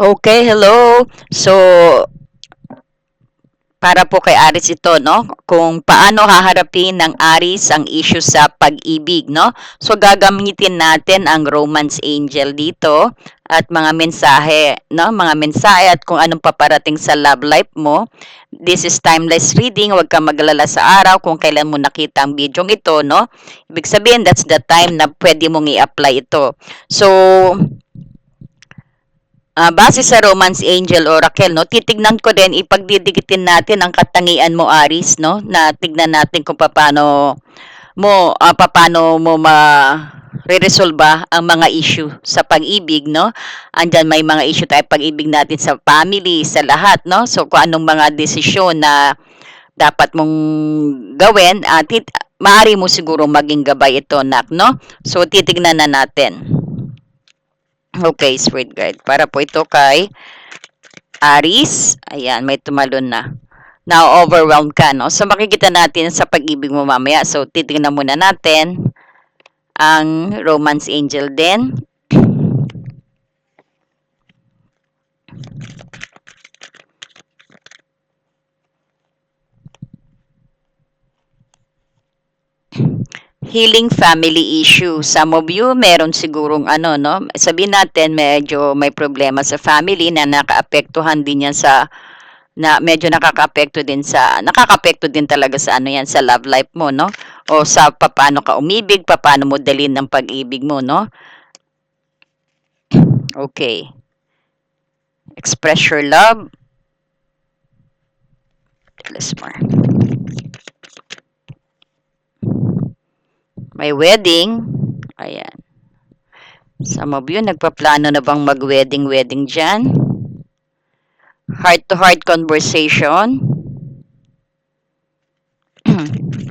Okay, hello. So, para po kay Aris ito, no? Kung paano haharapin ng Aris ang issue sa pag-ibig, no? So, gagamitin natin ang romance angel dito at mga mensahe, no? Mga mensahe at kung anong paparating sa love life mo. This is timeless reading. Huwag kang maglala sa araw kung kailan mo nakita ang video ito, no? Ibig sabihin, that's the time na pwede mong i-apply ito. So, Ah, base sa Romance Angel Oracle, no, titignan ko din, ipagdidikitin natin ang katangian mo, Aris, no, na tignan natin kung paano mo, ah, paano mo ma re-resolba ang mga issue sa pag-ibig, no? Andyan may mga issue tayo pag-ibig natin sa family, sa lahat, no? So, kung anong mga desisyon na dapat mong gawin, at tit- maaari mo siguro maging gabay ito, nak, no? So, titignan na natin. Okay, sweet guide. Para po ito kay Aris. Ayan, may tumalon na. Now, overwhelmed ka, no? So, makikita natin sa pag-ibig mo mamaya. So, titignan muna natin ang romance angel din. Healing family issue. Some of you, meron sigurong ano, no? Sabihin natin, medyo may problema sa family na nakaapektuhan din yan sa na medyo nakakaapekto din sa nakakaapekto din talaga sa ano yan sa love life mo no? O sa paano ka umibig paano mo dalhin ng pag-ibig mo no? Okay. Express your love. Let's more May wedding. Ayan. Some of you, nagpaplano na bang mag-wedding-wedding dyan? Heart-to-heart conversation.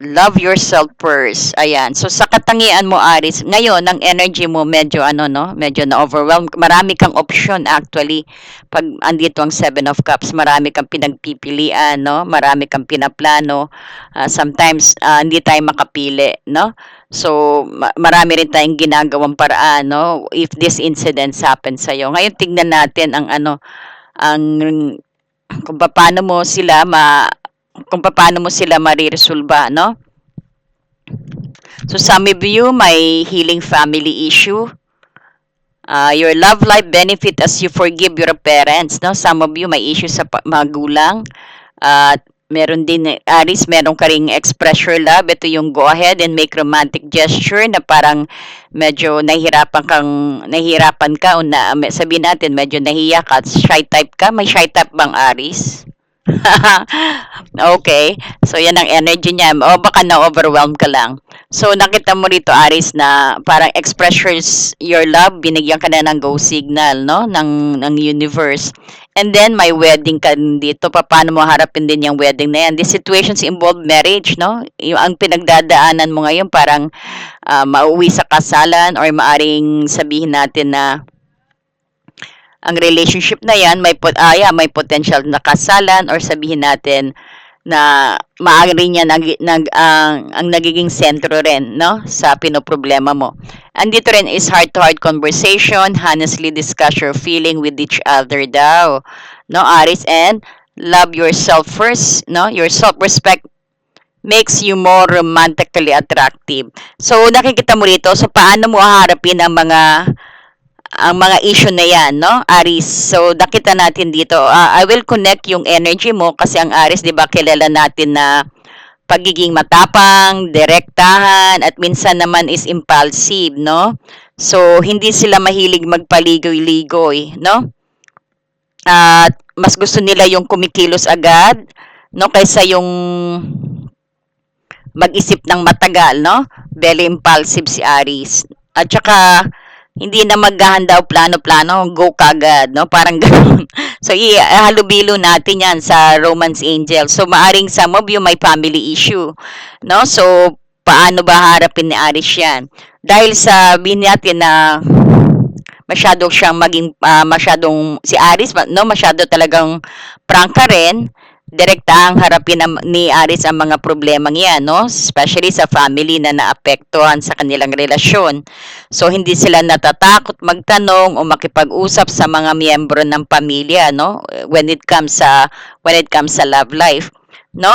Love yourself first. Ayan. So, sa katangian mo, Aris, ngayon, ang energy mo medyo, ano, no? Medyo na-overwhelmed. Marami kang option, actually. Pag andito ang Seven of Cups, marami kang pinagpipilian, no? Marami kang pinaplano. Uh, sometimes, uh, hindi tayo makapili, no? So, ma- marami rin tayong ginagawang paraan, no? If this incidents happen sa'yo. Ngayon, tingnan natin ang, ano, ang, kung paano mo sila ma kung paano mo sila mariresolba, no? So some of you may healing family issue. Uh, your love life benefit as you forgive your parents, no? Some of you may issue sa magulang. At uh, meron din, Aris, meron ka ring express your love. Ito yung go ahead and make romantic gesture na parang medyo nahihirapan kang, nahihirapan ka o na, sabihin natin, medyo nahiya ka, shy type ka. May shy type bang Aris? okay. So, yan ang energy niya. O baka na-overwhelm ka lang. So, nakita mo rito, Aris, na parang express your love, binigyan ka na ng go signal, no? Ng, ng universe. And then, may wedding ka dito. Paano mo harapin din yung wedding na yan? These situations involve marriage, no? Yung, ang pinagdadaanan mo ngayon, parang uh, mauwi sa kasalan or maaring sabihin natin na ang relationship na yan may pot ah, yeah, may potential na kasalan or sabihin natin na maaari niya nag, nag ang, ang nagiging sentro rin no sa pinoproblema mo. Andito rin is heart to heart conversation, honestly discuss your feeling with each other daw. No, Aris and love yourself first, no? Your self-respect makes you more romantically attractive. So nakikita mo rito so paano mo haharapin ang mga ang mga issue na yan, no? Aris. So, nakita natin dito. Uh, I will connect yung energy mo kasi ang Aris, di ba, kilala natin na pagiging matapang, direktahan, at minsan naman is impulsive, no? So, hindi sila mahilig magpaligoy-ligoy, no? At uh, mas gusto nila yung kumikilos agad, no? Kaysa yung mag-isip ng matagal, no? Very impulsive si Aris. At saka, hindi na maghahanda o plano-plano, go kagad, no? Parang ganoon. so, ihalubilo natin yan sa Romance Angel. So, maaring some of you may family issue, no? So, paano ba harapin ni Aris yan? Dahil sa natin na masyado siyang maging uh, masyadong si Aris no masyado talagang prangka rin direktahang harapin ng, ni Aris ang mga problemang yan, no? Especially sa family na naapektuhan sa kanilang relasyon. So, hindi sila natatakot magtanong o makipag-usap sa mga miyembro ng pamilya, no? When it comes sa, when it comes sa love life, no?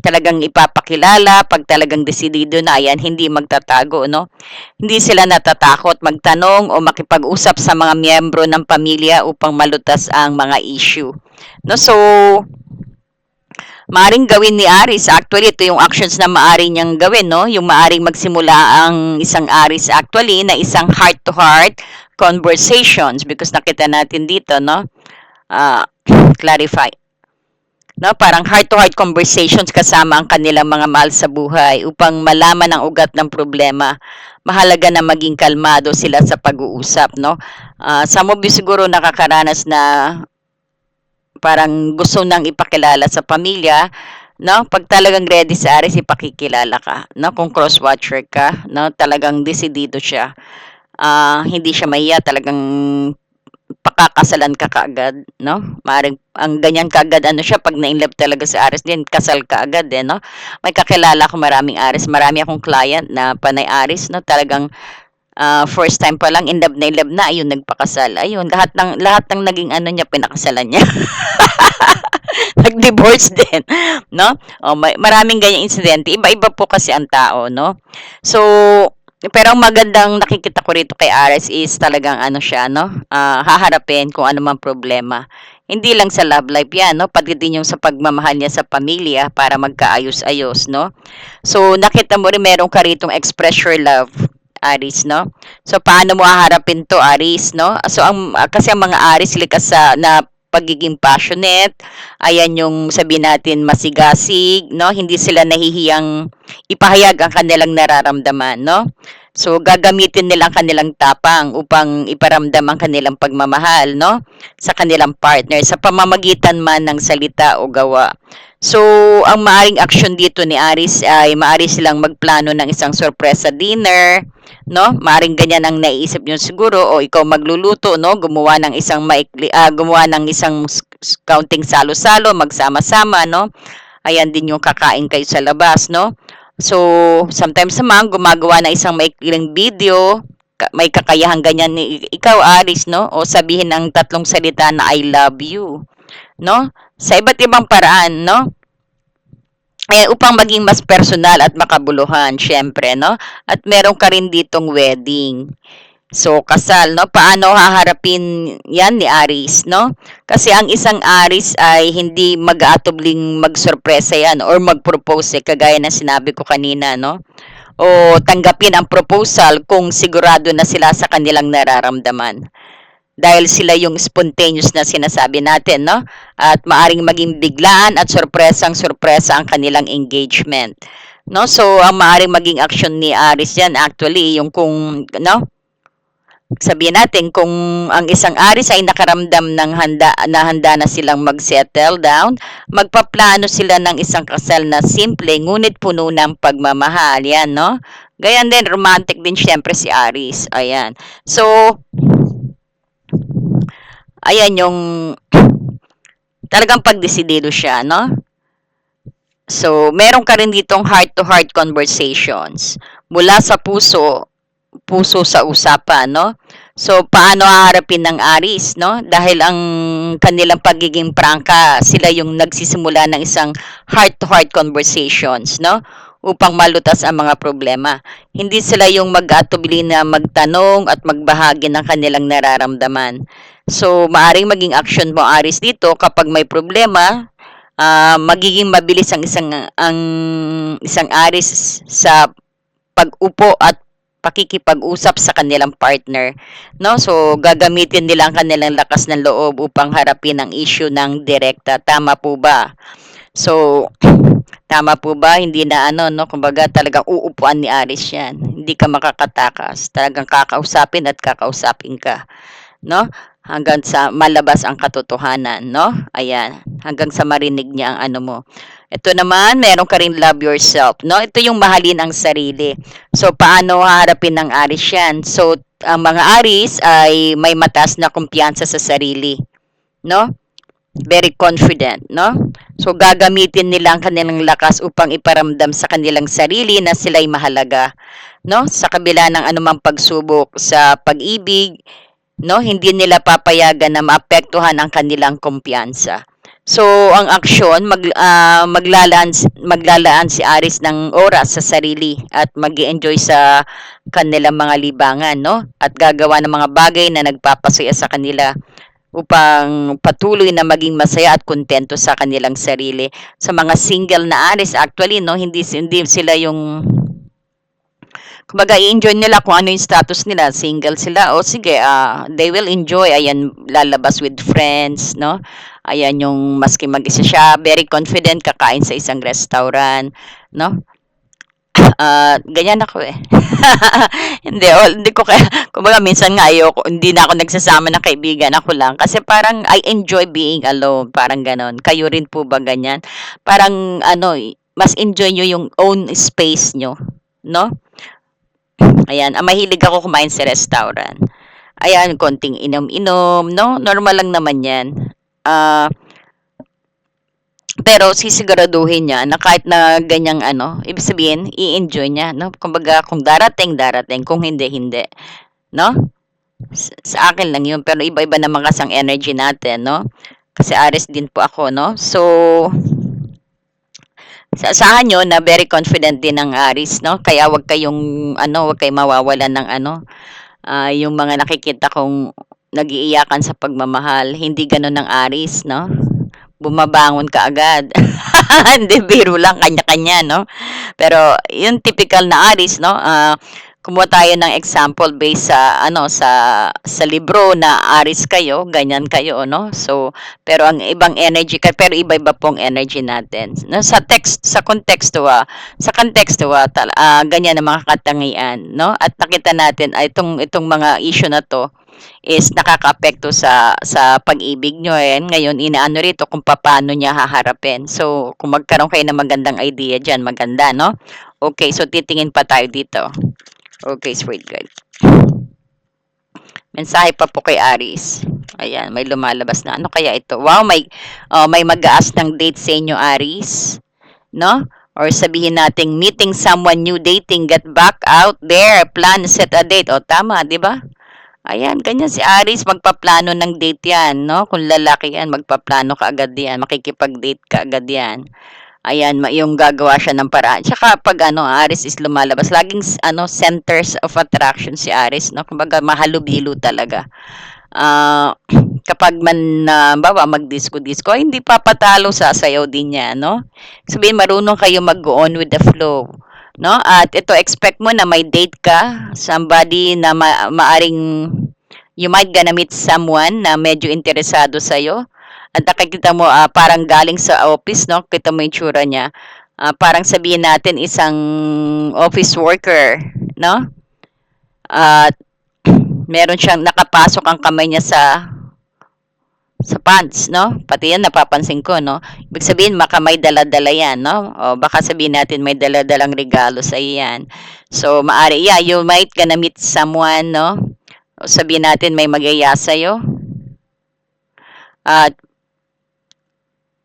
Talagang ipapakilala, pag talagang desidido na yan, hindi magtatago, no? Hindi sila natatakot magtanong o makipag-usap sa mga miyembro ng pamilya upang malutas ang mga issue. No? So, maaring gawin ni Aris. Actually, ito yung actions na maari niyang gawin, no? Yung maaring magsimula ang isang Aris actually na isang heart-to-heart conversations because nakita natin dito, no? Ah, clarify. No, parang heart-to-heart conversations kasama ang kanilang mga mahal sa buhay upang malaman ang ugat ng problema. Mahalaga na maging kalmado sila sa pag-uusap, no? Ah, some of you siguro nakakaranas na parang gusto nang ipakilala sa pamilya, no? Pag talagang ready si Aris, ipakikilala ka, no? Kung cross-watcher ka, no? Talagang desidido siya. Ah, hindi siya mahiya, talagang pakakasalan ka kaagad, no? Maring ang ganyan kaagad ano siya pag na-inlove talaga si Aris din, kasal ka agad eh, no? May kakilala ako maraming Aris, marami akong client na panay Aris, no? Talagang ah, first time pa lang in love na in love na, ayun nagpakasal. Ayun, lahat ng lahat ng naging ano niya pinakasalan niya. Nag-divorce din, no? Oh, may, maraming ganyang insidente. Iba-iba po kasi ang tao, no? So, pero ang magandang nakikita ko rito kay Aris is talagang ano siya, no? Ah, haharapin kung ano mang problema. Hindi lang sa love life yan, no? Pati din yung sa pagmamahal niya sa pamilya para magkaayos-ayos, no? So, nakita mo rin meron ka ritong express your love, Aris, no? So, paano mo haharapin to, Aris, no? So, ang, kasi ang mga Aris likas sa, na pagiging passionate, ayan yung sabi natin masigasig, no? Hindi sila nahihiyang ipahayag ang kanilang nararamdaman, no? So, gagamitin nila ang kanilang tapang upang iparamdam ang kanilang pagmamahal, no? Sa kanilang partner, sa pamamagitan man ng salita o gawa. So, ang maaring action dito ni Aris ay maari silang magplano ng isang sorpresa dinner, no? Maaring ganyan ang naiisip niyo siguro o ikaw magluluto, no? Gumawa ng isang maikli, ah, gumawa ng isang counting salo-salo, magsama-sama, no? Ayan din yung kakain kayo sa labas, no? So, sometimes naman gumagawa ng isang maikling video, may kakayahan ganyan ni ikaw Aris, no? O sabihin ng tatlong salita na I love you, no? Sa iba't ibang paraan, no? Eh, upang maging mas personal at makabuluhan, syempre, no? At meron ka rin ditong wedding. So, kasal, no? Paano haharapin yan ni Aris, no? Kasi ang isang Aris ay hindi mag-aatubling magsorpresa yan or mag-propose, eh, kagaya na sinabi ko kanina, no? O tanggapin ang proposal kung sigurado na sila sa kanilang nararamdaman. Dahil sila yung spontaneous na sinasabi natin, no? At maaring maging biglaan at sorpresang sorpresa ang kanilang engagement. No? So, ang maaring maging action ni Aris yan actually, yung kung, no? sabihin natin kung ang isang aris ay nakaramdam ng handa na handa na silang mag-settle down, magpaplano sila ng isang kasal na simple ngunit puno ng pagmamahal. Yan, no? Gayan din, romantic din syempre si Aris. Ayan. So, ayan yung talagang pagdesidido siya, no? So, meron ka rin ditong heart-to-heart conversations mula sa puso puso sa usapan, no? So, paano haharapin ng Aris, no? Dahil ang kanilang pagiging prangka, sila yung nagsisimula ng isang heart-to-heart conversations, no? Upang malutas ang mga problema. Hindi sila yung mag-atubili na magtanong at magbahagi ng kanilang nararamdaman. So, maaring maging action mo, Aris, dito kapag may problema, uh, magiging mabilis ang isang ang isang Aris sa pag-upo at pakikipag-usap sa kanilang partner. No? So, gagamitin nila ang kanilang lakas ng loob upang harapin ang issue ng direkta. Tama po ba? So, tama po ba? Hindi na ano, no? Kumbaga, talagang uupuan ni Aris yan. Hindi ka makakatakas. Talagang kakausapin at kakausapin ka. No? Hanggang sa malabas ang katotohanan, no? Ayan. Hanggang sa marinig niya ang ano mo. Ito naman, meron ka rin love yourself, no? Ito yung mahalin ang sarili. So, paano harapin ng Aris yan? So, ang mga Aris ay may mataas na kumpiyansa sa sarili, no? Very confident, no? So gagamitin nila ang kanilang lakas upang iparamdam sa kanilang sarili na sila'y mahalaga, no? Sa kabila ng anumang pagsubok sa pag-ibig, no? Hindi nila papayagan na maapektuhan ang kanilang kumpiyansa. So, ang aksyon, mag, ah, maglalaan, maglalaan si Aris ng oras sa sarili at mag enjoy sa kanilang mga libangan, no? At gagawa ng mga bagay na nagpapasaya sa kanila upang patuloy na maging masaya at kontento sa kanilang sarili. Sa mga single na Aris, actually, no, hindi, hindi sila yung kumbaga i-enjoy nila kung ano yung status nila, single sila, o sige, ah, they will enjoy, ayan, lalabas with friends, no? Ayan yung maski mag-isa siya, very confident, kakain sa isang restaurant, no? Ah, ganyan ako eh. hindi, oh, hindi ko kaya, kumbaga minsan nga ayoko, hindi na ako nagsasama ng kaibigan, ako lang. Kasi parang I enjoy being alone, parang ganon. Kayo rin po ba ganyan? Parang ano, mas enjoy nyo yung own space nyo, no? Ayan, ah, mahilig ako kumain sa restaurant. Ayan, konting inom-inom, no? Normal lang naman yan. Ah, pero sisiguraduhin niya na kahit na ganyang ano, ibig sabihin, i-enjoy niya, no? Kumbaga, kung darating, darating. Kung hindi, hindi. No? Sa, sa akin lang yun. Pero iba-iba naman kasi ang energy natin, no? Kasi Aris din po ako, no? So, asahan nyo na very confident din ng Aris, no? Kaya wag kayong, ano, wag kayong mawawalan ng ano, ah, yung mga nakikita kong nagiiyakan sa pagmamahal. Hindi ganun ng Aris, no? Bumabangon ka agad. Hindi, biro lang, kanya-kanya, no? Pero, yung typical na Aris, no? Ah, kumuha tayo ng example based sa ano sa sa libro na Aris kayo, ganyan kayo, no? So, pero ang ibang energy ka pero iba-iba pong energy natin. No, sa text sa konteksto ah, sa konteksto ah, tal- ah, ganyan ang mga katangian, no? At nakita natin ay itong itong mga issue na to is nakakaapekto sa sa pag-ibig nyo eh. Ngayon, inaano rito kung paano niya haharapin. So, kung magkaroon kayo ng magandang idea dyan, maganda, no? Okay, so titingin pa tayo dito. Okay, sweet God. Mensahe pa po kay Aris. Ayan, may lumalabas na. Ano kaya ito? Wow, may, uh, may mag-aas ng date sa inyo, Aris. No? Or sabihin natin, meeting someone new, dating, get back out there, plan, set a date. O, tama, di ba? Ayan, ganyan si Aris, magpaplano ng date yan, no? Kung lalaki yan, magpaplano ka agad yan, makikipag-date ka agad yan. Ayan, yung gagawa siya ng paraan. Tsaka pag ano, Aris is lumalabas, laging ano, centers of attraction si Aris, no? Kumbaga, mahalubilo talaga. Uh, kapag man uh, bawa mag-disco-disco, hindi papatalo sa sayaw din niya, no? Sabihin, marunong kayo mag-go on with the flow no? At ito expect mo na may date ka, somebody na ma- maaring you might gonna meet someone na medyo interesado sa iyo. At nakikita mo uh, parang galing sa office, no? Kita mo yung tsura niya. Uh, parang sabihin natin isang office worker, no? At uh, meron siyang nakapasok ang kamay niya sa sa pants, no? Pati yan napapansin ko, no? Ibig sabihin, baka may dala-dala yan, no? O baka sabihin natin may dala-dalang regalo sa iyan. So, maari, yeah, you might gonna meet someone, no? O sabihin natin may magaya sa'yo. At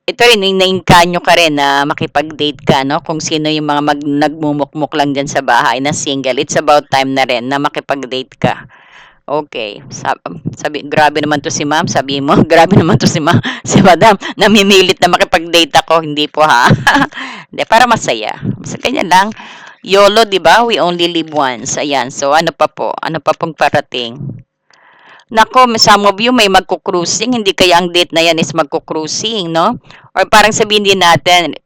ito rin, nainkanyo ka rin na makipag-date ka, no? Kung sino yung mga mag, nagmumukmuk lang dyan sa bahay na single. It's about time na rin na makipag-date ka. Okay. Sabi, sabi, grabe naman to si ma'am. Sabi mo, grabe naman to si ma'am. Si madam, namimilit na makipag-date ako. Hindi po ha. Hindi, para masaya. Basta ganyan lang. YOLO, di ba? We only live once. Ayan. So, ano pa po? Ano pa pong parating? Nako, some of you may magko-cruising. Hindi kaya ang date na yan is magko-cruising, no? Or parang sabihin din natin,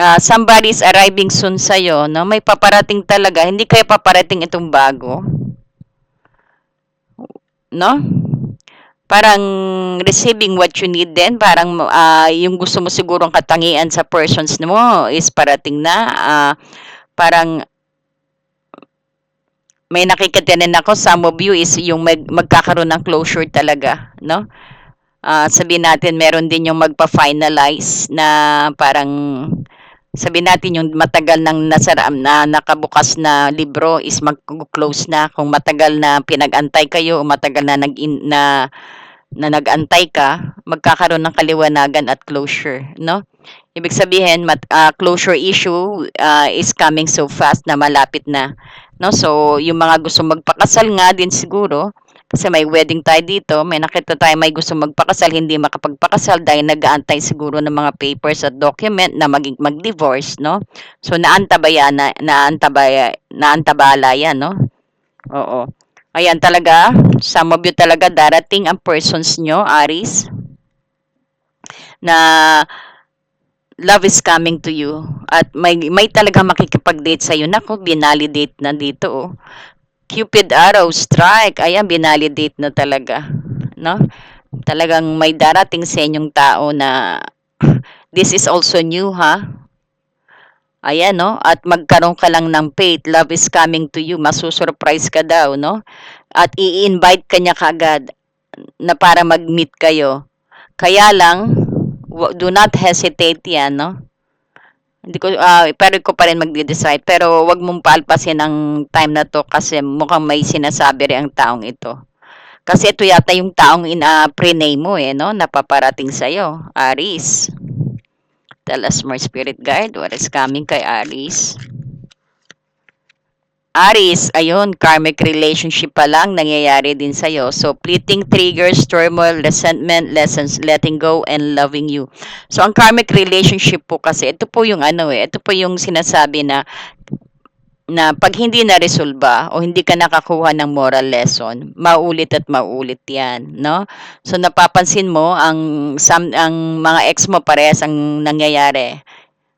uh, somebody is arriving soon sa'yo, no? May paparating talaga. Hindi kaya paparating itong bago no? Parang receiving what you need din, parang uh, yung gusto mo sigurong katangian sa persons mo is parating na. Uh, parang may nakikita din ako, some of you is yung mag, magkakaroon ng closure talaga, no? Uh, sabihin natin, meron din yung magpa-finalize na parang sabi natin yung matagal nang nasaram na nakabukas na libro is mag-close na kung matagal na pinag-antay kayo o matagal na nag na na nag-antay ka, magkakaroon ng kaliwanagan at closure, no? Ibig sabihin, mat, ah, closure issue ah, is coming so fast na malapit na, no? So, yung mga gusto magpakasal nga din siguro, kasi may wedding tayo dito, may nakita tayo may gusto magpakasal, hindi makapagpakasal dahil nag-aantay siguro ng mga papers at document na maging mag-divorce, no? So, naantabaya na, naantabaya, naantabala yan, no? Oo. Ayan talaga, some of you talaga darating ang persons nyo, Aris, na love is coming to you. At may may talaga makikipag-date sa iyo nako binalidate na dito oh. Cupid arrow strike. Ayan binalidate na talaga no? Talagang may darating sa inyong tao na this is also new ha? Ayan no? At magkaroon ka lang ng faith. Love is coming to you. Masusurprise ka daw no? At i-invite ka niya kagad na para mag-meet kayo. Kaya lang do not hesitate yan, no? Hindi ko, uh, pero ko pa rin magde-decide. Pero wag mong paalpasin ang time na to kasi mukhang may sinasabi rin ang taong ito. Kasi ito yata yung taong ina-prename mo eh, no? Napaparating sa'yo. Aris. Tell us more spirit guide. What is coming kay Aris? Aris, ayun, karmic relationship pa lang nangyayari din sa'yo. So, fleeting triggers, turmoil, resentment, lessons, letting go, and loving you. So, ang karmic relationship po kasi, ito po yung ano eh, ito po yung sinasabi na na pag hindi na resolba o hindi ka nakakuha ng moral lesson, maulit at maulit 'yan, no? So napapansin mo ang some, ang mga ex mo parehas ang nangyayari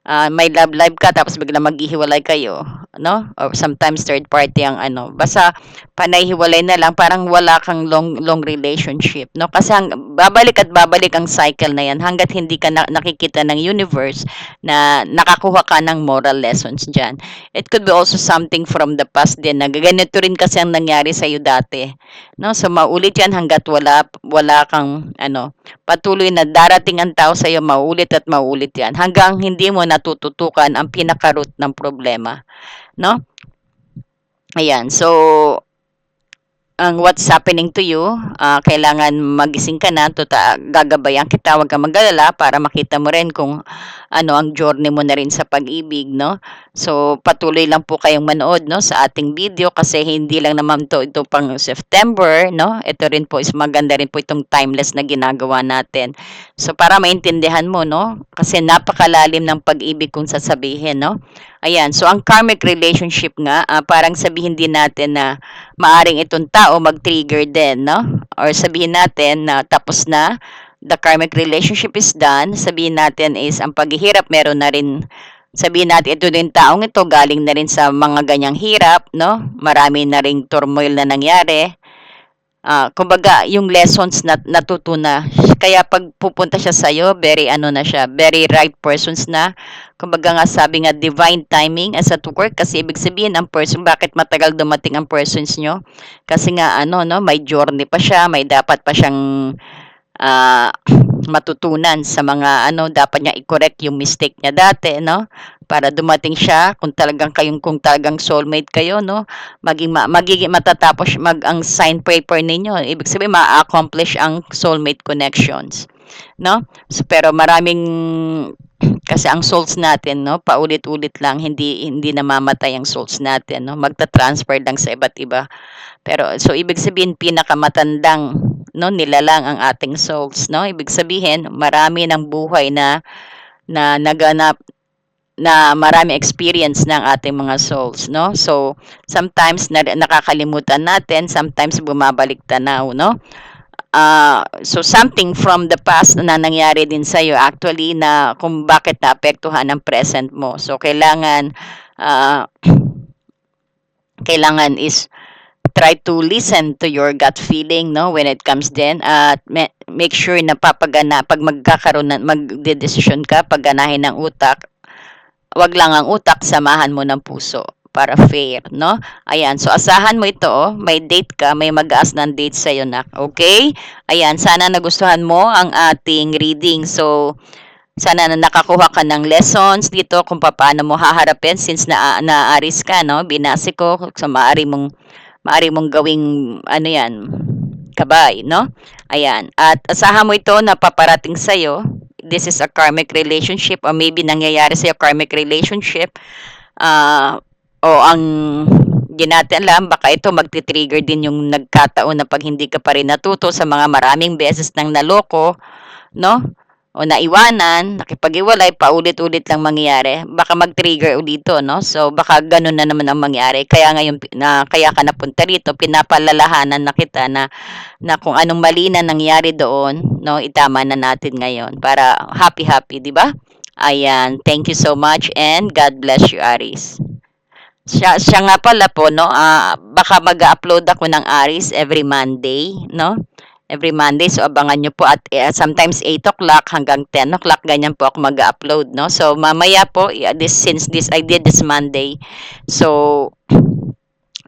uh, may love life ka tapos bigla maghihiwalay kayo, no? Or sometimes third party ang ano. Basta panayhiwalay na lang parang wala kang long long relationship, no? Kasi ang, babalik at babalik ang cycle na 'yan hangga't hindi ka na, nakikita ng universe na nakakuha ka ng moral lessons diyan. It could be also something from the past din na ganito rin kasi ang nangyari sa iyo dati, no? So maulit 'yan hangga't wala wala kang ano, patuloy na darating ang tao sa iyo maulit at maulit 'yan hanggang hindi mo na natututukan ang pinaka-root ng problema, no? Ayan, so ang what's happening to you, uh, kailangan magising ka na, tuta, gagabayan kita, huwag kang magalala para makita mo rin kung ano ang journey mo na rin sa pag-ibig, no? So, patuloy lang po kayong manood, no, sa ating video kasi hindi lang naman to ito pang September, no? Ito rin po is maganda rin po itong timeless na ginagawa natin. So, para maintindihan mo, no? Kasi napakalalim ng pag-ibig kung sasabihin, no? Ayan, so ang karmic relationship nga, uh, parang sabihin din natin na maaring itong tao mag-trigger din, no? Or sabihin natin na tapos na, the karmic relationship is done, sabihin natin is ang paghihirap meron na rin. Sabihin natin ito din taong ito galing na rin sa mga ganyang hirap, no? Marami na ring turmoil na nangyari. Uh, kumbaga yung lessons na. Natutuna kaya pag pupunta siya sa iyo very ano na siya very right persons na kumbaga nga sabi nga divine timing as at work kasi ibig sabihin ang person bakit matagal dumating ang persons nyo? Kasi nga ano no may journey pa siya may dapat pa siyang uh, matutunan sa mga ano dapat niya i-correct yung mistake niya dati no? Para dumating siya kung talagang kayong kung talagang soulmate kayo no? Maging ma, magiging matatapos mag ang sign paper ninyo ibig sabihin ma-accomplish ang soulmate connections no? So, pero maraming kasi ang souls natin no paulit-ulit lang hindi hindi namamatay ang souls natin no magta-transfer lang sa iba't iba pero so ibig sabihin pinakamatandang no nilalang ang ating souls no ibig sabihin marami ng buhay na na naganap na marami experience ng ating mga souls, no? So, sometimes na, nakakalimutan natin, sometimes bumabalik tanaw, no? Uh, so, something from the past na nangyari din sa iyo actually na kung bakit naapektuhan ang present mo. So, kailangan uh, kailangan is try to listen to your gut feeling no when it comes din at uh, make sure na papagana pag magkakaroon ng magdedesisyon ka pagganahin ng utak wag lang ang utak, samahan mo ng puso para fair, no? Ayan, so asahan mo ito, oh. may date ka, may mag-aas ng date sa'yo na, okay? Ayan, sana nagustuhan mo ang ating reading. So, sana na nakakuha ka ng lessons dito kung paano mo haharapin since na naaris ka, no? Binasi ko, so maari mong, maari mong gawing, ano yan, kabay, no? Ayan. At asahan mo ito na paparating sa'yo. This is a karmic relationship or maybe nangyayari sa'yo karmic relationship. Ah, o ang di natin alam, baka ito magti-trigger din yung nagkataon na pag hindi ka pa rin natuto sa mga maraming beses nang naloko, no? O naiwanan, nakipag-iwalay, paulit-ulit lang mangyayari. Baka mag-trigger ulito, no? So, baka ganun na naman ang mangyari. Kaya ngayon, na, kaya ka napunta rito, pinapalalahanan na kita na, na kung anong mali na nangyari doon, no? Itama na natin ngayon para happy-happy, di ba? Ayan. Thank you so much and God bless you, Aris. Siya, siya nga pala po, no? ah, baka mag-upload ako ng Aris every Monday, no? Every Monday. So, abangan nyo po at eh, sometimes 8 o'clock hanggang 10 o'clock. Ganyan po ako mag-upload, no? So, mamaya po, yeah, this, since this, I did this Monday. So,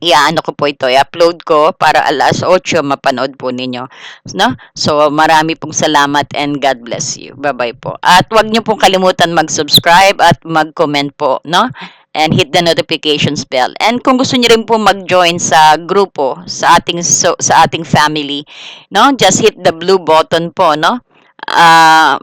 iaano ko po ito, i-upload ko para alas 8 mapanood po ninyo. No? So, marami pong salamat and God bless you. Bye-bye po. At wag niyo pong kalimutan mag-subscribe at mag-comment po, no? And hit the notifications bell. And kung gusto niyo rin po mag-join sa grupo, sa ating so, sa ating family, no? Just hit the blue button po, no? Ah,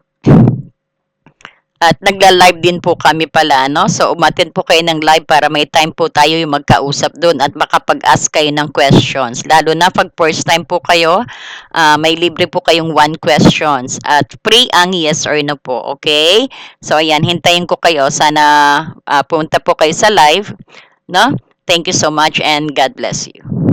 at nagla-live din po kami pala, no? So, umatin po kayo ng live para may time po tayo yung magkausap doon at makapag-ask kayo ng questions. Lalo na pag first time po kayo, ah, may libre po kayong one questions. At free ang yes or no po, okay? So, ayan, hintayin ko kayo. Sana ah, punta po kayo sa live, no? Thank you so much and God bless you.